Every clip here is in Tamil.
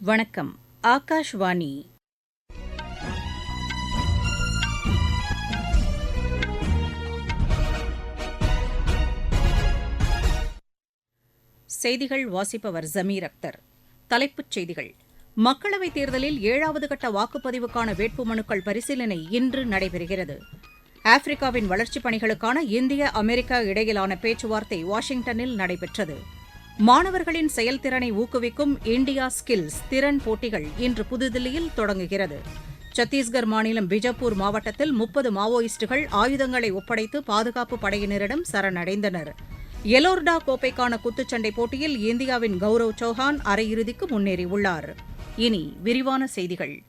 வணக்கம் ஆகாஷ்வாணி. செய்திகள் வாசிப்பவர் ஜமீர் அக்தர். தலைப்புச் செய்திகள். மக்களவைத் தேர்தலில் ஏழாவது கட்ட வாக்குப்பதிவுக்கான வேட்புமனுக்கள் பரிசீலனை இன்று நடைபெறுகிறது. ஆப்பிரிக்காவின் வளர்ச்சிப் பணிகளுக்கான இந்திய அமெரிக்கா இடையிலான பேச்சுவார்த்தை வாஷிங்டனில் நடைபெற்றது. மாணவர்களின் செயல்திறனை ஊக்குவிக்கும் இந்தியா ஸ்கில்ஸ் திறன் போட்டிகள் இன்று புதுதில்லியில் தொடங்குகிறது. சத்தீஸ்கர் மாநிலம் பிஜப்பூர் மாவட்டத்தில் முப்பது மாவோயிஸ்டுகள் ஆயுதங்களை ஒப்படைத்து பாதுகாப்பு படையினரிடம் சரணடைந்தனர். எலோர்டா கோப்பைக்கான குத்துச்சண்டை போட்டியில் இந்தியாவின் கௌரவ் சௌஹான் அரையிறுதிக்கு முன்னேறியுள்ளார். இனி விரிவான செய்திகள்.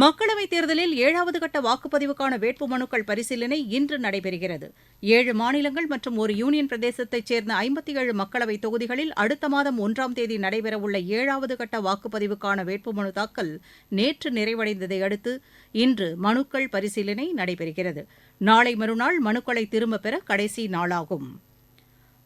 மக்களவைத் தேர்தலில் ஏழாவது கட்ட வாக்குப்பதிவுக்கான வேட்புமனுக்கள் பரிசீலனை இன்று நடைபெறுகிறது. ஏழு மாநிலங்கள் மற்றும் ஒரு யூனியன் பிரதேசத்தைச் சேர்ந்த ஐம்பத்தி ஏழு மக்களவைத் தொகுதிகளில் அடுத்த மாதம் ஒன்றாம் தேதி நடைபெறவுள்ள ஏழாவது கட்ட வாக்குப்பதிவுக்கான வேட்புமனு தாக்கல் நேற்று நிறைவடைந்ததை அடுத்து இன்று மனுக்கள் பரிசீலனை நடைபெறுகிறது. நாளை மறுநாள் மனுக்களை திரும்பப் பெற கடைசி நாளாகும்.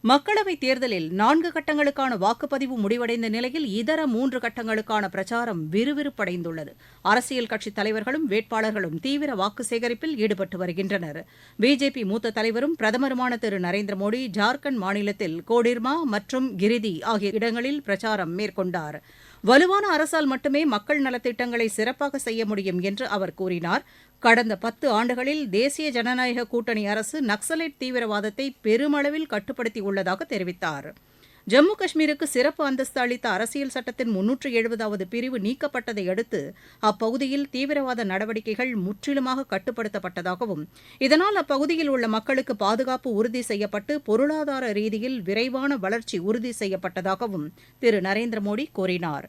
மக்களவைத் தேர்தலில் நான்கு கட்டங்களுக்கான வாக்குப்பதிவு முடிவடைந்த நிலையில் இதர மூன்று கட்டங்களுக்கான பிரச்சாரம் விறுவிறுப்படைந்துள்ளது. அரசியல் கட்சித் தலைவர்களும் வேட்பாளர்களும் தீவிர வாக்கு சேகரிப்பில் ஈடுபட்டு வருகின்றனர். பிஜேபி மூத்த தலைவரும் பிரதமருமான திரு நரேந்திர மோடி ஜார்க்கண்ட் மாநிலத்தில் கோடிர்மா மற்றும் கிரிதி ஆகிய இடங்களில் பிரச்சாரம் மேற்கொண்டார். வலுவான அரசால் மட்டுமே மக்கள் நலத்திட்டங்களை சிறப்பாக செய்ய முடியும் என்று அவர் கூறினார். கடந்த பத்து ஆண்டுகளில் தேசிய ஜனநாயக கூட்டணி அரசு நக்சலைட் தீவிரவாதத்தை பெருமளவில் கட்டுப்படுத்தியுள்ளதாக தெரிவித்தார். ஜம்மு காஷ்மீருக்கு சிறப்பு அந்தஸ்து அளித்த அரசியல் சட்டத்தின் முன்னூற்று எழுபதாவது பிரிவு நீக்கப்பட்டதை அடுத்து அப்பகுதியில் தீவிரவாத நடவடிக்கைகள் முற்றிலுமாக கட்டுப்படுத்தப்பட்டதாகவும் இதனால் அப்பகுதியில் உள்ள மக்களுக்கு பாதுகாப்பு உறுதி செய்யப்பட்டு பொருளாதார ரீதியில் விரைவான வளர்ச்சி உறுதி செய்யப்பட்டதாகவும் திரு. நரேந்திர மோடி கூறினார்.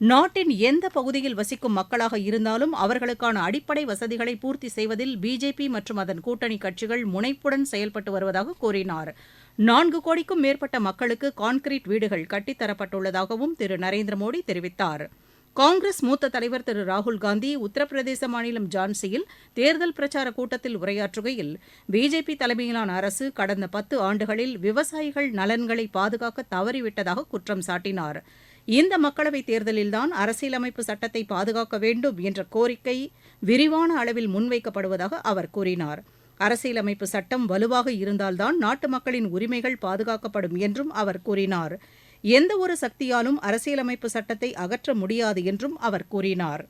நாட்டின் எந்த பகுதியில் வசிக்கும் மக்களாக இருந்தாலும் அவர்களுக்கான அடிப்படை வசதிகளை பூர்த்தி செய்வதில் பிஜேபி மற்றும் அதன் கூட்டணி கட்சிகள் முனைப்புடன் செயல்பட்டு வருவதாக கூறினார். நான்கு கோடிக்கும் மேற்பட்ட மக்களுக்கு கான்கிரீட் வீடுகள் கட்டித்தரப்பட்டுள்ளதாகவும் திரு. நரேந்திர மோடி தெரிவித்தார். காங்கிரஸ் மூத்த தலைவர் திரு. ராகுல்காந்தி உத்தரப்பிரதேச மாநிலம் ஜான்சியில் தேர்தல் பிரச்சார கூட்டத்தில் உரையாற்றுகையில் பிஜேபி தலைமையிலான அரசு கடந்த பத்து ஆண்டுகளில் விவசாயிகள் நலன்களை பாதுகாக்க தவறிவிட்டதாக குற்றம் சாட்டினார். இந்த மக்களவைத் தேர்தலில்தான் அரசியலமைப்பு சட்டத்தை பாதுகாக்க வேண்டும் என்ற கோரிக்கை விரிவான அளவில் முன்வைக்கப்படுவதாக அவர் கூறினார். அரசியலமைப்பு சட்டம் வலுவாக இருந்தால்தான் நாட்டு மக்களின் உரிமைகள் பாதுகாக்கப்படும் என்றும் அவர் கூறினார். எந்தவொரு சக்தியாலும் அரசியலமைப்பு சட்டத்தை அகற்ற முடியாது என்றும் அவர் கூறினார்.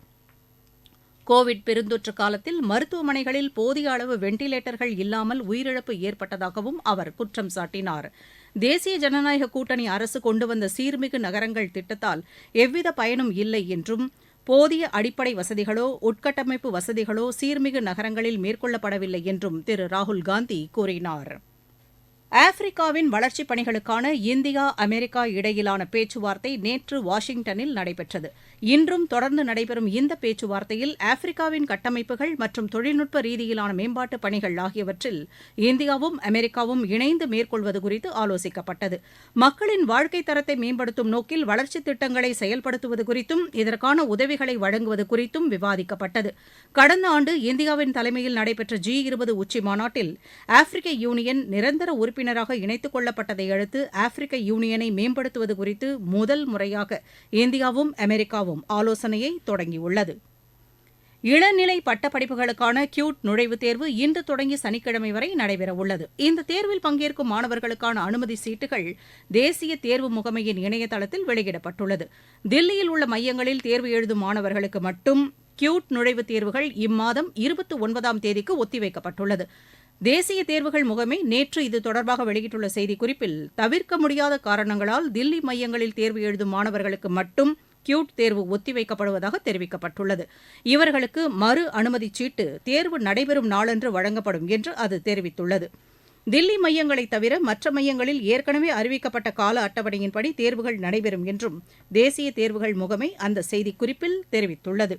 கோவிட் பெருந்தொற்று காலத்தில் மருத்துவமனைகளில் போதிய அளவு வெண்டிலேட்டர்கள் இல்லாமல் உயிரிழப்பு ஏற்பட்டதாகவும் அவர் குற்றம் சாட்டினார். தேசிய ஜனநாயக கூட்டணி அரசு கொண்டு வந்த சீர்மிகு நகரங்கள் திட்டத்தால் எவ்வித பயனும் இல்லை என்றும் போதிய அடிப்படை வசதிகளோ உட்கட்டமைப்பு வசதிகளோ சீர்மிகு நகரங்களில் மேற்கொள்ளப்படவில்லை என்றும் திரு ராகுல்காந்தி கூறினார். ஆப்பிரிக்காவின் வளர்ச்சிப் பணிகளுக்கான இந்தியா அமெரிக்கா இடையிலான பேச்சுவார்த்தை நேற்று வாஷிங்டனில் நடைபெற்றது. இன்றும் தொடர்ந்து நடைபெறும் இந்த பேச்சுவார்த்தையில் ஆப்பிரிக்காவின் கட்டமைப்புகள் மற்றும் தொழில்நுட்ப ரீதியிலான மேம்பாட்டு பணிகள் ஆகியவற்றில் இந்தியாவும் அமெரிக்காவும் இணைந்து மேற்கொள்வது குறித்து ஆலோசிக்கப்பட்டது. மக்களின் வாழ்க்கை தரத்தை மேம்படுத்தும் நோக்கில் வளர்ச்சித் திட்டங்களை செயல்படுத்துவது குறித்தும் இதற்கான உதவிகளை வழங்குவது குறித்தும் விவாதிக்கப்பட்டது. கடந்த ஆண்டு இந்தியாவின் தலைமையில் நடைபெற்ற ஜி இருபது உச்சி மாநாட்டில் ஆப்பிரிக்க யூனியன் நிரந்தர உறுப்பினர் உறுப்பினராக இணைத்துக் கொள்ளப்பட்டதை அடுத்து ஆப்பிரிக்க யூனியனை மேம்படுத்துவது குறித்து முதல் முறையாக இந்தியாவும் அமெரிக்காவும் ஆலோசனையை தொடங்கியுள்ளது. இளநிலை பட்டப்படிப்புகளுக்கான கியூட் நுழைவுத் தேர்வு இன்று தொடங்கி சனிக்கிழமை வரை நடைபெறவுள்ளது. இந்த தேர்வில் பங்கேற்கும் மாணவர்களுக்கான அனுமதி சீட்டுகள் தேசிய தேர்வு முகமையின் இணையதளத்தில் வெளியிடப்பட்டுள்ளது. தில்லியில் உள்ள மையங்களில் தேர்வு எழுதும் மாணவர்களுக்கு மட்டும் கியூட் நுழைவுத் தேர்வுகள் இம்மாதம் இருபத்தி ஒன்பதாம் தேதிக்கு ஒத்திவைக்கப்பட்டுள்ளது. தேசிய தேர்வுகள் முகமை நேற்று இது தொடர்பாக வெளியிட்டுள்ள செய்திக்குறிப்பில் தவிர்க்க முடியாத காரணங்களால் தில்லி மையங்களில் தேர்வு எழுதும் மாணவர்களுக்கு மட்டும் கியூட் தேர்வு ஒத்திவைக்கப்படுவதாக தெரிவிக்கப்பட்டுள்ளது. இவர்களுக்கு மறு அனுமதிச் சீட்டு தேர்வு நடைபெறும் நாளன்று வழங்கப்படும் என்று அது தெரிவித்துள்ளது. தில்லி மையங்களை தவிர மற்ற மையங்களில் ஏற்கனவே அறிவிக்கப்பட்ட கால அட்டவணையின்படி தேர்வுகள் நடைபெறும் என்றும் தேசிய தேர்வுகள் முகமை அந்த செய்திக்குறிப்பில் தெரிவித்துள்ளது.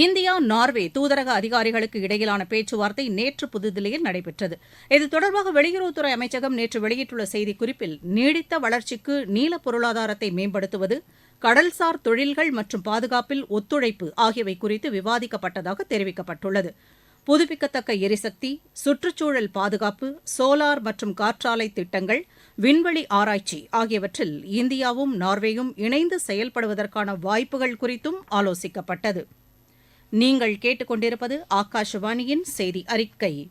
இந்தியா நார்வே தூதரக அதிகாரிகளுக்கு இடையிலான பேச்சுவார்த்தை நேற்று புதுதில்லியில் நடைபெற்றது. இது தொடர்பாக வெளியுறவுத்துறை அமைச்சகம் நேற்று வெளியிட்டுள்ள செய்திக்குறிப்பில் நீடித்த வளர்ச்சிக்கு நீல பொருளாதாரத்தை மேம்படுத்துவது கடல்சார் தொழில்கள் மற்றும் பாதுகாப்பில் ஒத்துழைப்பு ஆகியவை குறித்து விவாதிக்கப்பட்டதாக தெரிவிக்கப்பட்டுள்ளது. புதுப்பிக்கத்தக்க எரிசக்தி சுற்றுச்சூழல் பாதுகாப்பு சோலார் மற்றும் காற்றாலை திட்டங்கள் விண்வெளி ஆராய்ச்சி ஆகியவற்றில் இந்தியாவும் நார்வேயும் இணைந்து செயல்படுவதற்கான வாய்ப்புகள் குறித்தும் ஆலோசிக்கப்பட்டது. நீங்கள் கேட்டுக்கொண்டிருப்பது ஆகாஷவாணியின் செய்தி அறிக்கை.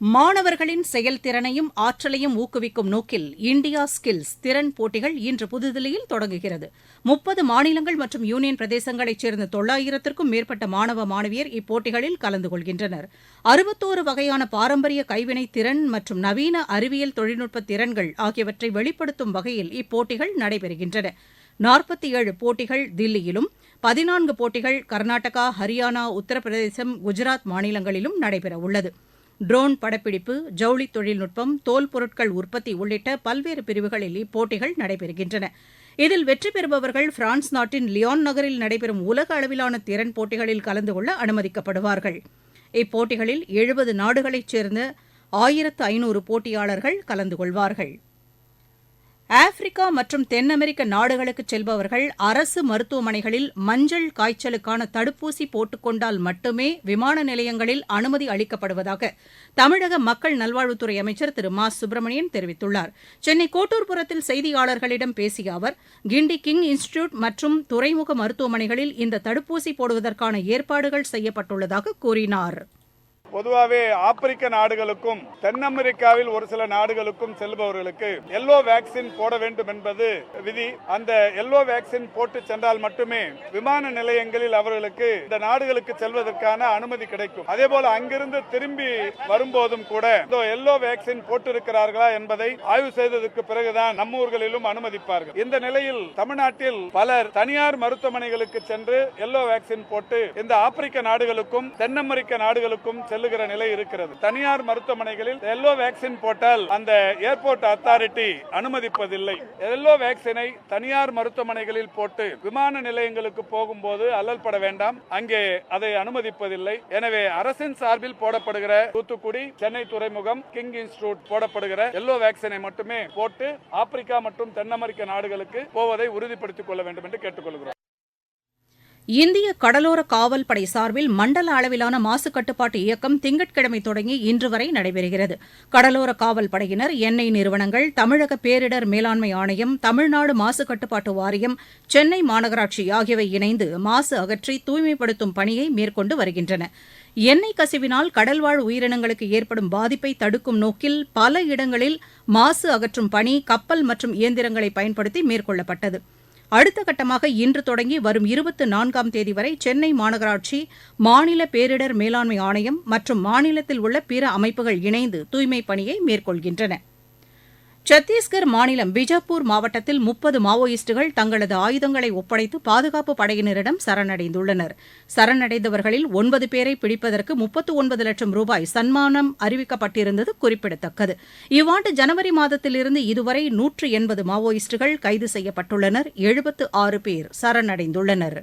மாணவர்களின் செயல்திறனையும் ஆற்றலையும் ஊக்குவிக்கும் நோக்கில் இந்தியா ஸ்கில்ஸ் திறன் போட்டிகள் இன்று புதுதில்லியில் தொடங்குகிறது. முப்பது மாநிலங்கள் மற்றும் யூனியன் பிரதேசங்களைச் சேர்ந்த தொள்ளாயிரத்திற்கும் மேற்பட்ட மாணவ மாணவியர் இப்போட்டிகளில் கலந்து கொள்கின்றனர். அறுபத்தோரு வகையான பாரம்பரிய கைவினை திறன் மற்றும் நவீன அறிவியல் தொழில்நுட்ப திறன்கள் ஆகியவற்றை வெளிப்படுத்தும் வகையில் இப்போட்டிகள் நடைபெறுகின்றன. நாற்பத்தி ஏழு போட்டிகள் தில்லியிலும் பதினான்கு போட்டிகள் கர்நாடகா ஹரியானா உத்தரப்பிரதேசம் குஜராத் மாநிலங்களிலும் நடைபெறவுள்ளது. ட்ரோன் படப்பிடிப்பு ஜவுளி தொழில்நுட்பம் தோல் பொருட்கள் உற்பத்தி உள்ளிட்ட பல்வேறு பிரிவுகளில் இப்போட்டிகள் நடைபெறுகின்றன. இதில் வெற்றி பெறுபவர்கள் பிரான்ஸ் நாட்டின் லியான் நகரில் நடைபெறும் உலக அளவிலான திறன் போட்டிகளில் கலந்து கொள்ள அனுமதிக்கப்படுவார்கள். இப்போட்டிகளில் எழுபது நாடுகளைச் சேர்ந்த ஆயிரத்து ஐநூறு போட்டியாளர்கள் கலந்து கொள்வார்கள். ஆப்பிரிக்கா மற்றும் தென் அமெரிக்க நாடுகளுக்கு செல்பவர்கள் அரசு மருத்துவமனைகளில் மஞ்சள் காய்ச்சலுக்கான தடுப்பூசி போட்டுக் கொண்டால் மட்டுமே விமான நிலையங்களில் அனுமதி அளிக்கப்படுவதாக தமிழக மக்கள் நல்வாழ்வுத்துறை அமைச்சர் திரு மா. சுப்பிரமணியன் தெரிவித்துள்ளார். சென்னை கோட்டூர்புரத்தில் செய்தியாளர்களிடம் பேசிய அவர் கிண்டி கிங் இன்ஸ்டிடியூட் மற்றும் துறைமுக மருத்துவமனைகளில் இந்த தடுப்பூசி போடுவதற்கான ஏற்பாடுகள் செய்யப்பட்டுள்ளதாக கூறினார். பொதுவாகவே ஆப்பிரிக்க நாடுகளுக்கும் தென் அமெரிக்காவில் ஒரு சில நாடுகளுக்கும் செல்பவர்களுக்கு எல்லோ வேக்சின் போட வேண்டும் என்பது விதி. அந்த எல்லோ வேக்சின் போட்டு சென்றால் மட்டுமே விமான நிலையங்களில் அவர்களுக்கு இந்த நாடுகளுக்கு செல்வதற்கான அனுமதி கிடைக்கும். அதே போல அங்கிருந்து திரும்பி வரும்போதும் கூட இந்த எல்லோ வேக்சின் போட்டிருக்கிறார்களா என்பதை ஆய்வு செய்ததற்கு பிறகுதான் நம்ம ஊர்களிலும் அனுமதிப்பார்கள். இந்த நிலையில் தமிழ்நாட்டில் பலர் தனியார் மருத்துவமனைகளுக்கு சென்று எல்லோ வேக்சின் போட்டு இந்த ஆப்பிரிக்க நாடுகளுக்கும் தென் அமெரிக்க நாடுகளுக்கும் செல்லுகிற நிலை இருக்கிறது. தனியார் மருத்துவமனைகளில் எல்லோ வேக்சின் போட்டால் அந்த ஏர்போர்ட் அத்தாரிட்டி அனுமதிப்பதில்லை. எல்லோ வேக்சினை தனியார் மருத்துவமனைகளில் போட்டு விமான நிலையங்களுக்கு போகும்போது அல்லல் பட வேண்டாம். அங்கே அதை அனுமதிப்பதில்லை. எனவே அரசின் சார்பில் போடப்படுகிற தூத்துக்குடி சென்னை துறைமுகம் கிங் இன்ஸ்டிடியூட் போடப்படுகிற எல்லோ வேக்சினை மட்டுமே போட்டு ஆப்பிரிக்கா மற்றும் தென் அமெரிக்க நாடுகளுக்கு போவதை உறுதிப்படுத்திக் கொள்ள வேண்டும் என்று கேட்டுக்கொள்கிறோம். இந்திய கடலோர காவல்படை சார்பில் மண்டல அளவிலான மாசு கட்டுப்பாட்டு இயக்கம் திங்கட்கிழமை தொடங்கி இன்று வரை நடைபெறுகிறது. கடலோர காவல்படையினர் எண்ணெய் நிறுவனங்கள் தமிழக பேரிடர் மேலாண்மை ஆணையம் தமிழ்நாடு மாசு கட்டுப்பாட்டு வாரியம் சென்னை மாநகராட்சி ஆகியவை இணைந்து மாசு அகற்றி தூய்மைப்படுத்தும் பணியை மேற்கொண்டு வருகின்றன. எண்ணெய் கசிவினால் கடல்வாழ் உயிரினங்களுக்கு ஏற்படும் பாதிப்பை தடுக்கும் நோக்கில் பல இடங்களில் மாசு அகற்றும் பணி கப்பல் மற்றும் இயந்திரங்களை பயன்படுத்தி மேற்கொள்ளப்பட்டது. அடுத்த கட்டமாக இன்று தொடங்கி வரும் இருபத்து நான்காம் தேதி வரை சென்னை மாநகராட்சி மாநில பேரிடர் மேலாண்மை ஆணையம் மற்றும் மாநிலத்தில் உள்ள பிற அமைப்புகள் இணைந்து தூய்மைப் பணியை மேற்கொள்கின்றன. சத்தீஸ்கர் மாநிலம் பிஜப்பூர் மாவட்டத்தில் முப்பது மாவோயிஸ்டுகள் தங்களது ஆயுதங்களை ஒப்படைத்து பாதுகாப்பு படையினரிடம் சரணடைந்துள்ளனர். சரணடைந்தவர்களில் ஒன்பது பேரை பிடிப்பதற்கு முப்பத்து ஒன்பது லட்சம் ரூபாய் சன்மானம் அறிவிக்கப்பட்டிருந்தது குறிப்பிடத்தக்கது. இவ்வாண்டு ஜனவரி மாதத்திலிருந்து இதுவரை நூற்று எண்பது மாவோயிஸ்டுகள் கைது செய்யப்பட்டுள்ளனர். எழுபத்து ஆறு பேர் சரணடைந்துள்ளனர்.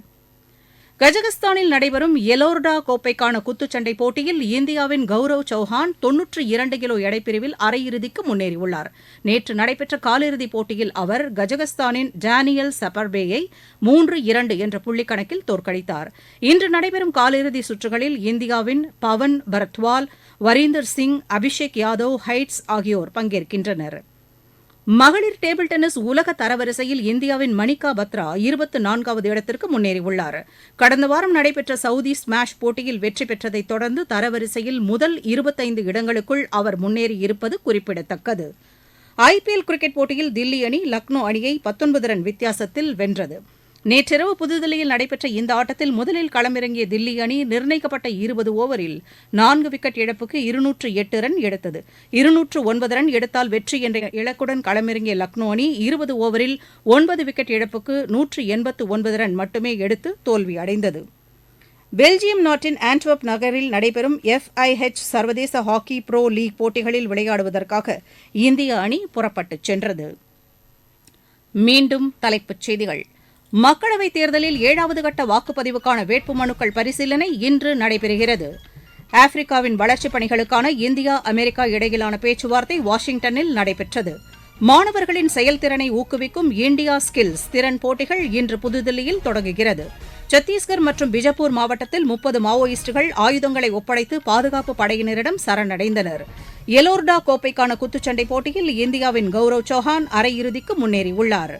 கஜகஸ்தானில் நடைபெறும் எலோர்டா கோப்பைக்கான குத்துச்சண்டை போட்டியில் இந்தியாவின் கௌரவ் சௌஹான் தொன்னூற்று இரண்டு கிலோ எடைப்பிரிவில் அரையிறுதிக்கு முன்னேறியுள்ளார். நேற்று நடைபெற்ற காலிறுதிப் போட்டியில் அவர் கஜகஸ்தானின் டேனியல் சபர்பேயை மூன்று இரண்டு என்ற புள்ளிக்கணக்கில் தோற்கடித்தார். இன்று நடைபெறும் காலிறுதி சுற்றுகளில் இந்தியாவின் பவன் பரத்வால் வரீந்தர் சிங் அபிஷேக் யாதவ் ஹைட்ஸ் ஆகியோர் பங்கேற்கின்றனர். மகளிர் டேபிள் டென்னிஸ் உலக தரவரிசையில் இந்தியாவின் மணிகா பத்ரா இருபத்து நான்காவது இடத்திற்கு முன்னேறியுள்ளார். கடந்த வாரம் நடைபெற்ற சவுதி ஸ்மாஷ் போட்டியில் வெற்றி பெற்றதைத் தொடர்ந்து தரவரிசையில் முதல் இருபத்தைந்து இடங்களுக்குள் அவர் முன்னேறியிருப்பது குறிப்பிடத்தக்கது. ஐபிஎல் கிரிக்கெட் போட்டியில் தில்லி அணி லக்னோ அணியை பத்தொன்பது ரன் வித்தியாசத்தில் வென்றது. நேற்றிரவு புதுதில்லியில் நடைபெற்ற இந்த ஆட்டத்தில் முதலில் களமிறங்கிய தில்லி அணி நிர்ணயிக்கப்பட்ட இருபது ஓவரில் நான்கு விக்கெட் இழப்புக்கு இருநூற்று எட்டு ரன் எடுத்தது. இருநூற்று ஒன்பது ரன் எடுத்தால் வெற்றி என்ற இலக்குடன் களமிறங்கிய லக்னோ அணி இருபது ஓவரில் ஒன்பது விக்கெட் இழப்புக்கு நூற்று எண்பத்து ஒன்பது ரன் மட்டுமே எடுத்து தோல்வியடைந்தது பெல்ஜியம் நாட்டின் ஆண்ட்வர்ப் நகரில் நடைபெறும் எஃப்ஐஹெச் சர்வதேச ஹாக்கி ப்ரோ லீக் போட்டிகளில் விளையாடுவதற்காக இந்திய அணி புறப்பட்டுச் சென்றது. மீண்டும் தலைப்புச் செய்திகள். மக்களவைத் தேர்தலில் ஏழாவது கட்ட வாக்குப்பதிவுக்கான வேட்புமனுக்கள் பரிசீலனை இன்று நடைபெறுகிறது. ஆப்பிரிக்காவின் வளர்ச்சிப் பணிகளுக்கான இந்தியா அமெரிக்கா இடையிலான பேச்சுவார்த்தை வாஷிங்டனில் நடைபெற்றது. மாணவர்களின் செயல்திறனை ஊக்குவிக்கும் இந்தியா ஸ்கில்ஸ் திறன் போட்டிகள் இன்று புதுதில்லியில் தொடங்குகிறது. சத்தீஸ்கர் மற்றும் பிஜப்பூர் மாவட்டத்தில் முப்பது மாவோயிஸ்டுகள் ஆயுதங்களை ஒப்படைத்து பாதுகாப்பு படையினரிடம் சரணடைந்தனர். எலோர்டா கோப்பைக்கான குத்துச்சண்டை போட்டியில் இந்தியாவின் கௌரவ் சௌஹான் அரையிறுதிக்கு முன்னேறியுள்ளாா்